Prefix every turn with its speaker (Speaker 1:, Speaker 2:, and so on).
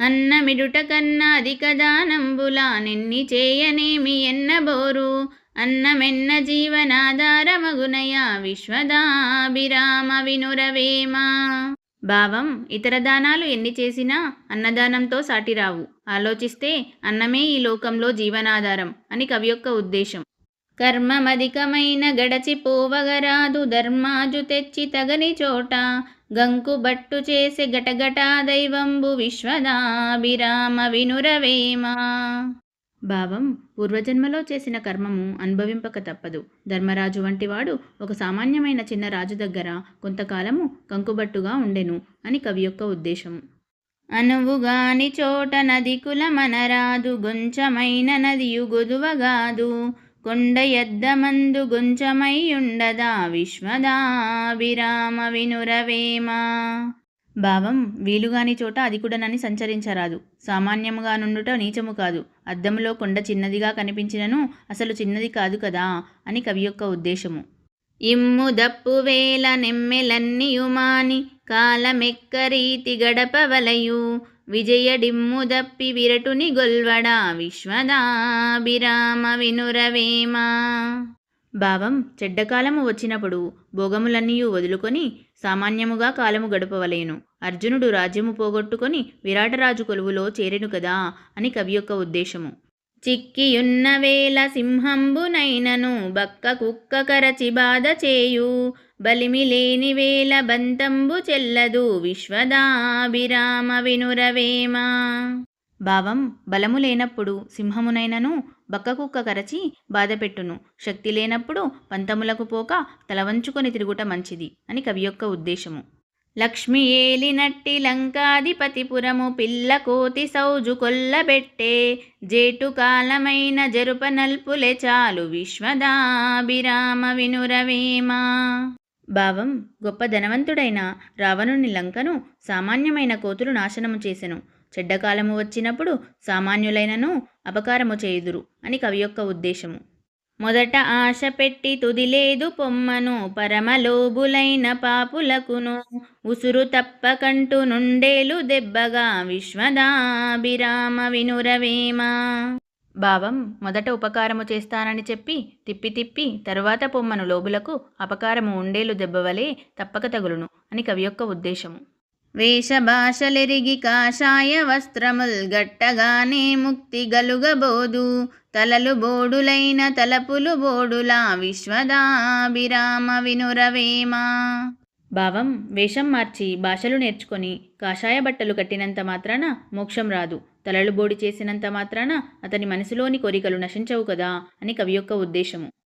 Speaker 1: అన్నమిడుట కన్నా అధిక దానంబులా నిన్ని చేయనేమి ఎన్నబోరు? అన్నమెన్న జీవనాధారమగునయా విశ్వదాభిరామ వినురవేమ? భావం ఇతర దానాలు ఎన్ని చేసినా అన్నదానంతో సాటిరావు. ఆలోచిస్తే అన్నమే ఈ లోకంలో జీవనాధారం అని కవి యొక్క ఉద్దేశం. కర్మమధికమైన గడచిపోవగరాదు ధర్మాజు తెచ్చి తగని చోట. గంకు బట్టు చేసే గటగటా దైవంబు విశ్వదాభిరామ వినురవేమ. భావం పూర్వజన్మలో చేసిన కర్మము అనుభవింపక తప్పదు. ధర్మరాజు వంటివాడు ఒక సామాన్యమైన చిన్న రాజు దగ్గర కొంతకాలము కంకుబట్టుగా ఉండెను అని కవి యొక్క ఉద్దేశము అనువుగాని చోట నది కులమనరాదు గొంచమైన నదియు గొదువగాదు. కొండ ఎద్దమందు గొంచమై ఉండదా విశ్వదాభిరామ భావం వీలుగాని చోట అది సంచరించరాదు. సామాన్యముగా నుండుట నీచము కాదు. అద్దములో కొండ చిన్నదిగా కనిపించినను అసలు చిన్నది కాదు కదా అని కవి యొక్క ఉద్దేశము. ఇమ్ము దప్పు వేల నెమ్మెలన్నియుమాని కాలమెక్కరీతి గడపవలయు విజయడిమ్ము దప్పి విరటుని గొల్వడా విశ్వదాభిరామ వినురవేమ. భావం చెడ్డకాలము వచ్చినప్పుడు భోగములన్నీయు వదులుకొని సామాన్యముగా కాలము గడపవలేను. అర్జునుడు రాజ్యము పోగొట్టుకొని విరాటరాజు కొలువులో చేరెను కదా అని కవి యొక్క ఉద్దేశము. చిక్కియున్న వేళ సింహంబునైనను బక్క కుక్క కరచి బాధ చేయు. బలిమి లేని వేల బంతంబు చెల్లదు విశ్వదాభిరామ వినురవేమ. భావం బలము లేనప్పుడు సింహమునైనను బక్కకుక్క కరచి బాధపెట్టును. శక్తి లేనప్పుడు పంతములకు పోక తలవంచుకొని తిరుగుట మంచిది అని కవి యొక్క ఉద్దేశము. లక్ష్మి ఏలినట్టి లంకాధిపతిపురము పిల్ల కోతి సౌజు కొల్లబెట్టే జేటు కాలమైన జరుప నల్పులే చాలు విశ్వదాభిరామ వినురవేమా. భావం గొప్ప ధనవంతుడైన రావణుని లంకను సామాన్యమైన కోతులు నాశనము చేసెను. చెడ్డకాలము వచ్చినప్పుడు సామాన్యులైనను అపకారము చేయుదురు అని కవి యొక్క ఉద్దేశము. మొదట ఆశ పెట్టి తుదిలేదు పొమ్మను పరమలోబులైన పాపులకును ఉసురు తప్పకంటూ నుండేలు దెబ్బగా విశ్వదాభిరామ వినురవేమా? భావం మొదట ఉపకారము చేస్తానని చెప్పి తిప్పి తిప్పి తరువాత పొమ్మను లోబులకు అపకారము ఉండేలు దెబ్బవలే తప్పక తగులును అని కవి యొక్క ఉద్దేశము. వేషభాషలెరిగి కాషాయ వస్త్రముల్ గట్టగానే ముక్తి గలుగబోదు. తలలు బోడులైన తలపులు బోడులా విశ్వదాభిరామ వినురవేమా. భావం వేషం మార్చి భాషలు నేర్చుకొని కాషాయ బట్టలు కట్టినంత మాత్రాన మోక్షం రాదు. తలలు బోడి చేసినంత మాత్రాన అతని మనసులోని కోరికలు నశించవు కదా అని కవి యొక్క ఉద్దేశము.